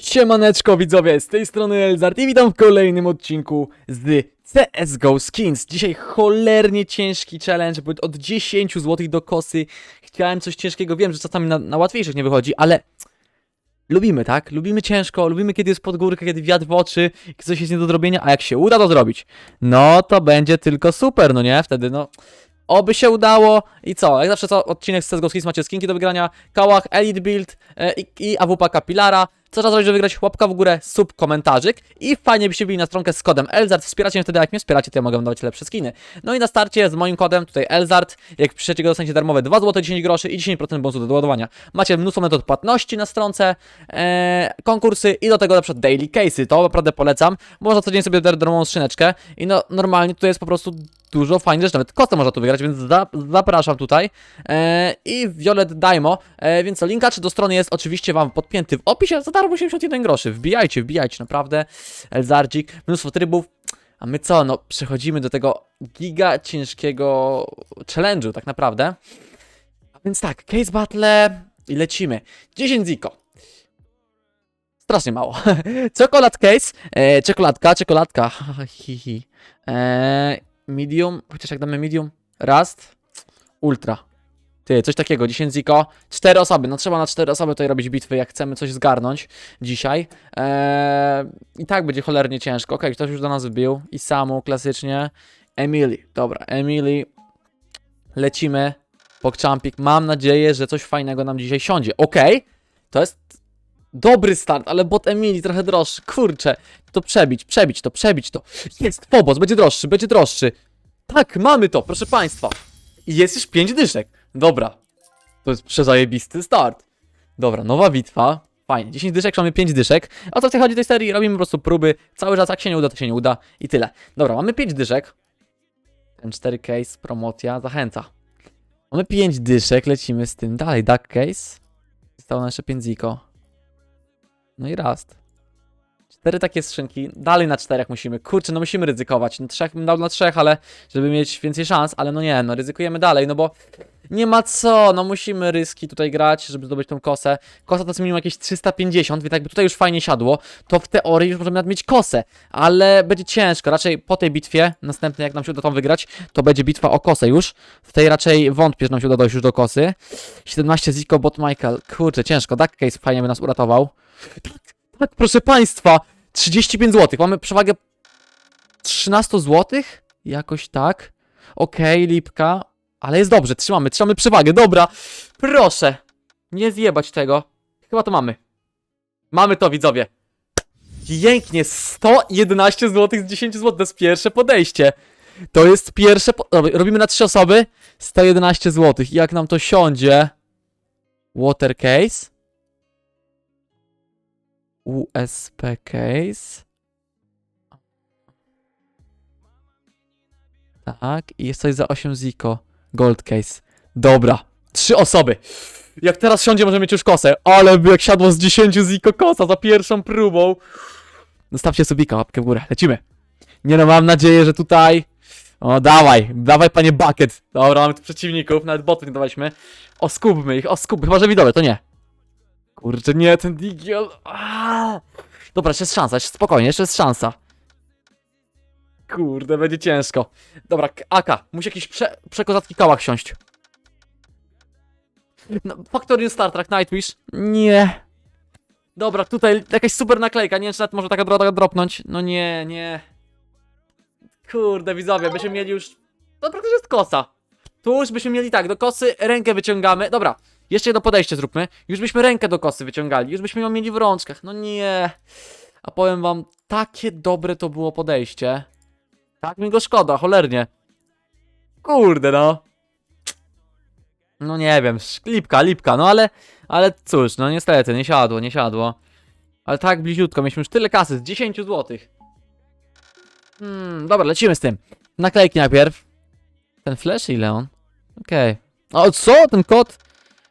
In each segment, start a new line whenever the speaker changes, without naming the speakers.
Siemaneczko widzowie, z tej strony Elzart i witam w kolejnym odcinku z CSGO Skins. Dzisiaj cholernie ciężki challenge, bo od 10 zł do kosy chciałem coś ciężkiego, wiem, że czasami na, na łatwiejszych nie wychodzi, ale lubimy, tak? Lubimy ciężko, lubimy kiedy jest pod górkę, kiedy wiatr w oczy, kiedy coś jest nie do zrobienia, a jak się uda to zrobić, no to będzie tylko super, no nie? Wtedy no... Oby się udało i co? Jak zawsze co odcinek z CSGO Skins macie skinki do wygrania, Kałach, Elite Build e, i, i AWP Kapilara. Co trzeba zrobić, żeby wygrać? Łapka w górę, sub, komentarzyk i fajnie byście byli na stronkę z kodem Elzart. Wspieracie mnie wtedy, jak mnie wspieracie, to ja mogę dawać lepsze skiny. No i na starcie z moim kodem, tutaj Elzart, jak piszecie go, dostaniecie darmowe 2 zł 10 groszy i 10% bonusu do doładowania. Macie mnóstwo metod płatności na stronce, e, konkursy i do tego na przykład daily case'y. To naprawdę polecam. Można codziennie sobie dać darmową skrzyneczkę i no normalnie tutaj jest po prostu dużo fajnych rzeczy, nawet kostę można tu wygrać, więc za, zapraszam tutaj. E, I Violet Daimo, e, więc co, linka czy do strony jest oczywiście wam podpięty w opisie, za darmo 81 groszy. Wbijajcie, wbijajcie, naprawdę. Elzardzik, mnóstwo trybów. A my co, no przechodzimy do tego giga ciężkiego challenge'u tak naprawdę. A więc tak, case battle i lecimy. 10 ziko. Strasznie mało. Czekolad case, e, czekoladka, czekoladka, hi, hi. E, medium, chociaż jak damy medium, rust, ultra. Ty, coś takiego, 10 ziko, 4 osoby, no trzeba na 4 osoby tutaj robić bitwy, jak chcemy coś zgarnąć dzisiaj. Eee, I tak będzie cholernie ciężko. Okej, ktoś już do nas wbił. I samu, klasycznie. Emily, dobra, Emily. Lecimy. Pokczampik. Mam nadzieję, że coś fajnego nam dzisiaj siądzie. Okej, to jest dobry start, ale bot Emily trochę droższy. Kurczę, to przebić, przebić to, przebić to. Jest, Phobos, będzie droższy, będzie droższy. Tak, mamy to, proszę państwa. Jest już 5 dyszek. Dobra. To jest przezajebisty start. Dobra, nowa bitwa. Fajnie, 10 dyszek, mamy 5 dyszek. O co w tej chodzi tej serii? Robimy po prostu próby. Cały czas jak się nie uda, to się nie uda. I tyle. Dobra, mamy 5 dyszek. Ten 4 case, promocja, zachęca. Mamy 5 dyszek, lecimy z tym. Dalej, duck case. Zostało nam jeszcze 5 ziko. No i rast. Cztery takie skrzynki, dalej na czterech musimy. Kurczę, no musimy ryzykować. Na trzech dał na trzech, ale żeby mieć więcej szans, ale no nie, no ryzykujemy dalej, no bo nie ma co, no musimy ryski tutaj grać, żeby zdobyć tą kosę. Kosa to jest minimum jakieś 350, więc jakby tutaj już fajnie siadło, to w teorii już możemy nawet mieć kosę, ale będzie ciężko. Raczej po tej bitwie, następnej jak nam się uda tą wygrać, to będzie bitwa o kosę już. W tej raczej wątpię, że nam się uda dojść już do kosy. 17 Zico, bot Michael, kurczę, ciężko. Duck Case fajnie by nas uratował. Tak, proszę państwa, 35 zł. Mamy przewagę 13 zł? Jakoś tak. Okej, lipka. Ale jest dobrze, trzymamy, trzymamy przewagę. Dobra, proszę. Nie zjebać tego. Chyba to mamy. Mamy to, widzowie. Pięknie, 111 zł z 10 zł. To jest pierwsze podejście. To jest pierwsze. Po... Robimy na 3 osoby. 111 zł. Jak nam to siądzie? Water case. USP case. Tak, i jest coś za 8 ziko. Gold case. Dobra. Trzy osoby. Jak teraz siądzie, możemy mieć już kosę. Ale by jak siadło z 10 ziko kosa za pierwszą próbą. Zostawcie subika, łapkę w górę. Lecimy. Nie no, mam nadzieję, że tutaj... O, dawaj, dawaj panie bucket. Dobra, mamy tu przeciwników, nawet botów nie dawaliśmy. Oskubmy ich, oskubmy. Chyba, że widowe, to nie. Kurczę, nie, ten digiel. Dobra, jeszcze jest szansa, jeszcze spokojnie, jeszcze jest szansa. Kurde, będzie ciężko. Dobra, Aka, musi jakiś prze, przekozacki kałach siąść. No, Factory Star Trek Nightwish? Nie. Dobra, tutaj jakaś super naklejka, nie wiem czy nawet może taka droga dropnąć. No nie, nie. Kurde, widzowie, byśmy mieli już... To praktycznie jest kosa. Tu już byśmy mieli tak, do kosy rękę wyciągamy. Dobra, jeszcze jedno podejście zróbmy. Już byśmy rękę do kosy wyciągali, już byśmy ją mieli w rączkach. No nie. A powiem wam, takie dobre to było podejście. Tak mi go szkoda, cholernie. Kurde no. No nie wiem, lipka, lipka, no ale, ale cóż, no niestety, nie siadło, nie siadło. Ale tak bliziutko, mieliśmy już tyle kasy, z 10 zł. Hmm, dobra, lecimy z tym. Naklejki najpierw. Ten flash ile on? Okej. O, co? Ten kot?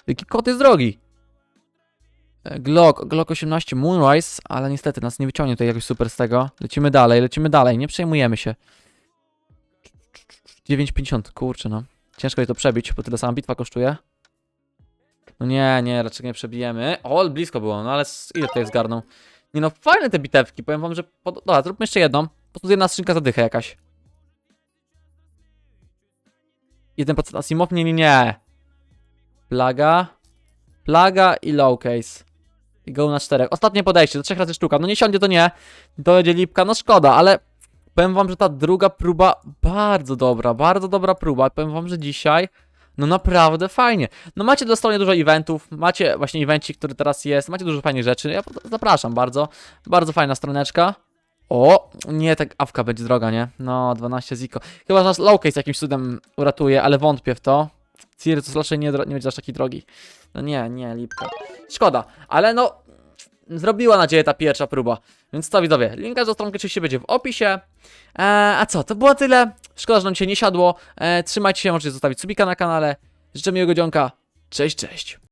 Jaki kot jest drogi? E, Glock, Glock 18 Moonrise, ale niestety nas nie wyciągnie tutaj jakoś super z tego. Lecimy dalej, lecimy dalej, nie przejmujemy się. 9,50, kurczę no. Ciężko jest to przebić, bo tyle sama bitwa kosztuje. No nie, nie, raczej nie przebijemy. O, blisko było, no ale ile tutaj zgarnął? Nie no, fajne te bitewki, powiem wam, że... Pod... Dobra, zróbmy jeszcze jedną. Po prostu jedna skrzynka zadycha jakaś. 1% Asimov? Nie, nie, nie. Plaga. Plaga i low case. I go na czterech. Ostatnie podejście, do trzech razy sztuka. No nie siądzie, to nie. To będzie lipka, no szkoda, ale powiem wam, że ta druga próba bardzo dobra, bardzo dobra próba. Powiem wam, że dzisiaj no naprawdę fajnie. No macie dosłownie dużo eventów, macie właśnie evencik, który teraz jest, macie dużo fajnych rzeczy. Ja zapraszam bardzo. Bardzo fajna stroneczka. O, nie, tak awka będzie droga, nie? No, 12 ziko. Chyba, że nas lowcase jakimś cudem uratuje, ale wątpię w to. Circus raczej nie, nie będzie aż taki drogi. No nie, nie, lipka. Szkoda, ale no, zrobiła nadzieję ta pierwsza próba. Więc to widzowie, linka do stronki oczywiście będzie w opisie. Eee, a co, to było tyle. Szkoda, że nam dzisiaj nie siadło. Eee, trzymajcie się, możecie zostawić subika na kanale. Życzę miłego dzionka. Cześć, cześć.